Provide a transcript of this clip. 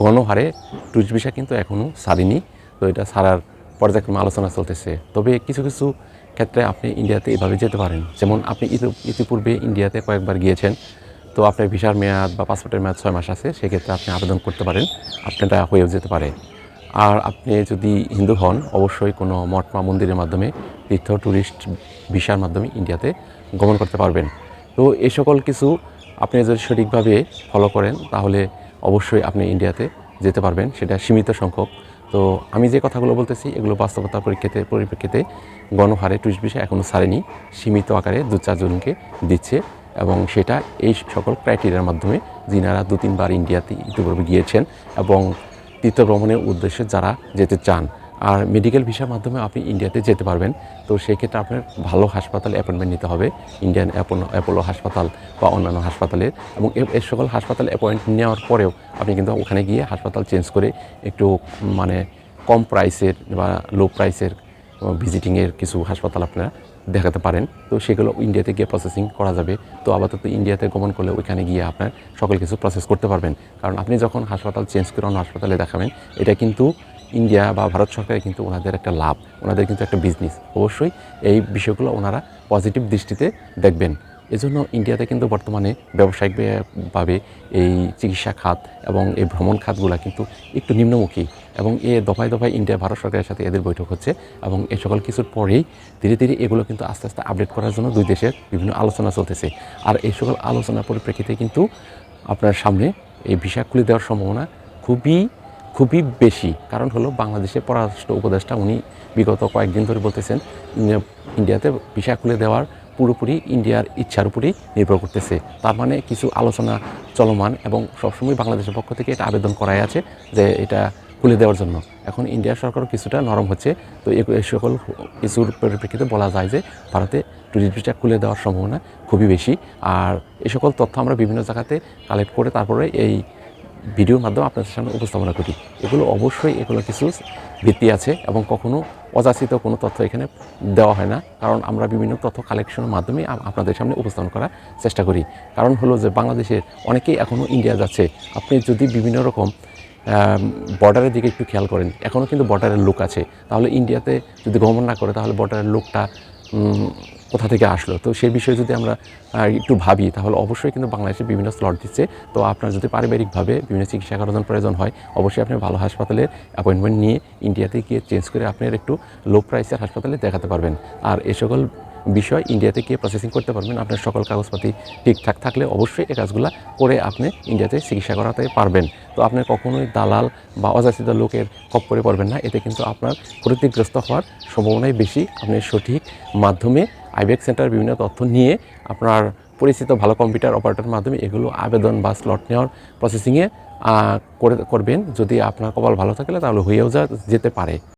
গণহারে টুরিস্ট কিন্তু এখনও ছাড়েনি। তো এটা ছাড়ার পর্যায়ক্রমে আলোচনা চলতেছে। তবে কিছু কিছু ক্ষেত্রে আপনি ইন্ডিয়াতে এভাবে যেতে পারেন। যেমন আপনি ইতি- ইতিপূর্বে ইন্ডিয়াতে কয়েকবার গিয়েছেন। তো আপনার ভিসার মেয়াদ বা পাসপোর্টের মেয়াদ ছয় মাস আছে। সেক্ষেত্রে আপনি আবেদন করতে পারেন। আপনারটা হয়েও যেতে পারে। আর আপনি যদি হিন্দু হন, অবশ্যই কোনো মঠ বা মন্দিরের মাধ্যমে তীর্থ ট্যুরিস্ট ভিসার মাধ্যমে ইন্ডিয়াতে গমন করতে পারবেন। তো এই সকল কিছু আপনি যদি সঠিকভাবে ফলো করেন, তাহলে অবশ্যই আপনি ইন্ডিয়াতে যেতে পারবেন, সেটা সীমিত সংখ্যক। তো আমি যে কথাগুলো বলতেছি, এগুলো বাস্তবতা পরীক্ষাতে, পরিপ্রেক্ষিতে গণহারে টুরিস্ট বিষয় এখনও ছাড়েনি। সীমিত আকারে দু চারজনকে দিচ্ছে এবং সেটা এই সকল ক্রাইটেরিয়ার মাধ্যমে যিনারা দু তিনবার ইন্ডিয়াতে ইতিপূর্বে গিয়েছেন এবং তীর্থ ভ্রমণের উদ্দেশ্যে যারা যেতে চান আর মেডিকেল ভিসার মাধ্যমে আপনি ইন্ডিয়াতে যেতে পারবেন। তো সেই ক্ষেত্রে আপনার ভালো হাসপাতালে অ্যাপয়েন্টমেন্ট নিতে হবে। ইন্ডিয়ান অ্যাপোলো হাসপাতাল বা অন্যান্য হাসপাতালের। এবং এ- এই সকল হাসপাতালে অ্যাপয়েন্টমেন্ট নেওয়ার পরেও আপনি কিন্তু ওখানে গিয়ে হাসপাতাল চেঞ্জ করে একটু মানে কম প্রাইসের বা লো প্রাইসের ভিজিটিংয়ের কিছু হাসপাতাল আপনারা দেখাতে পারেন। তো সেগুলো ইন্ডিয়াতে গিয়ে প্রসেসিং করা যাবে। তো আপাতত ইন্ডিয়াতে গমন করলে ওইখানে গিয়ে আপনার সকল কিছু প্রসেস করতে পারবেন। কারণ আপনি যখন হাসপাতাল চেঞ্জ করে অন্য হাসপাতালে দেখাবেন, এটা কিন্তু ইন্ডিয়া বা ভারত সরকারের কিন্তু ওনাদের একটা লাভ, ওনাদের কিন্তু একটা বিজনেস অবশ্যই এই বিষয়গুলো ওনারা পজিটিভ দৃষ্টিতে দেখবেন। এজন্য ইন্ডিয়াতে কিন্তু বর্তমানে ব্যবসায়িকভাবে এই চিকিৎসা খাত এবং এই ভ্রমণ খাতগুলো কিন্তু একটু নিম্নমুখী এবং এ দফায় দফায় ইন্ডিয়া, ভারত সরকারের সাথে এদের বৈঠক হচ্ছে এবং এ সকল কিছুর পরেই ধীরে ধীরে এগুলো কিন্তু আস্তে আস্তে আপডেট করার জন্য দুই দেশের বিভিন্ন আলোচনা চলতেছে। আর এই সকল আলোচনার পরিপ্রেক্ষিতে কিন্তু আপনার সামনে এই ভিসা খুলে দেওয়ার সম্ভাবনা খুবই খুবই বেশি। কারণ হলো বাংলাদেশের পররাষ্ট্র উপদেষ্টা উনি বিগত কয়েকদিন ধরে বলতেছেন ইন্ডিয়াতে ভিসা খুলে দেওয়ার পুরোপুরি ইন্ডিয়ার ইচ্ছার উপরেই নির্ভর করতেছে। তার মানে কিছু আলোচনা চলমান এবং সবসময় বাংলাদেশের পক্ষ থেকে এটা আবেদন করাই আছে যে এটা খুলে দেওয়ার জন্য। এখন ইন্ডিয়া সরকারও কিছুটা নরম হচ্ছে। তো এই সকল কিছুর পরিপ্রেক্ষিতে বলা যায় যে ভারতে টুরিস্ট ভিসা খুলে দেওয়ার সম্ভাবনা খুবই বেশি। আর এই সকল তথ্য আমরা বিভিন্ন জায়গাতে কালেক্ট করে তারপরে এই ভিডিওর মাধ্যমে আপনাদের সামনে উপস্থাপনা করি। এগুলো অবশ্যই এগুলো কিছু ভিত্তি আছে এবং কখনো অযাচিত কোনো তথ্য এখানে দেওয়া হয় না, কারণ আমরা বিভিন্ন তথ্য কালেকশনের মাধ্যমে আপনাদের সামনে উপস্থাপন করার চেষ্টা করি। কারণ হলো যে বাংলাদেশের অনেকেই এখনও ইন্ডিয়া যাচ্ছে। আপনি যদি বিভিন্ন রকম বর্ডারের দিকে একটু খেয়াল করেন এখনও কিন্তু বর্ডারের লোক আছে। তাহলে ইন্ডিয়াতে যদি ভ্রমণ না করে, তাহলে বর্ডারের লোকটা কোথা থেকে আসলো? তো সেই বিষয়ে যদি আমরা একটু ভাবি, তাহলে অবশ্যই কিন্তু বাংলাদেশে বিভিন্ন স্লট দিচ্ছে। তো আপনার যদি পারিবারিকভাবে বিভিন্ন চিকিৎসা করানোর প্রয়োজন হয়, অবশ্যই আপনি ভালো হাসপাতালে অ্যাপয়েন্টমেন্ট নিয়ে ইন্ডিয়াতে গিয়ে চেঞ্জ করে আপনার একটু লো প্রাইসের হাসপাতালে দেখাতে পারবেন। আর এ সকল বিষয় ইন্ডিয়াতে গিয়ে প্রসেসিং করতে পারবেন। আপনার সকল কাগজপাতি ঠিকঠাক থাকলে অবশ্যই এই কাজগুলো করে আপনি ইন্ডিয়াতে চিকিৎসা করাতে পারবেন। তো আপনি কখনোই দালাল বা অযাচিত লোকের খপ্পরে পড়বেন না। এতে কিন্তু আপনার ক্ষতিগ্রস্ত হওয়ার সম্ভাবনাই বেশি। আপনি সঠিক মাধ্যমে আইবেক সেন্টার বিভিন্ন তথ্য নিয়ে আপনার পরিচিত ভালো কম্পিউটার অপারেটরের মাধ্যমে এগুলো আবেদন বা স্লট নেওয়ার প্রসেসিংয়ে করে, করবেন। যদি আপনার কপাল ভালো থাকলে তাহলে হয়েও যা, যেতে পারে।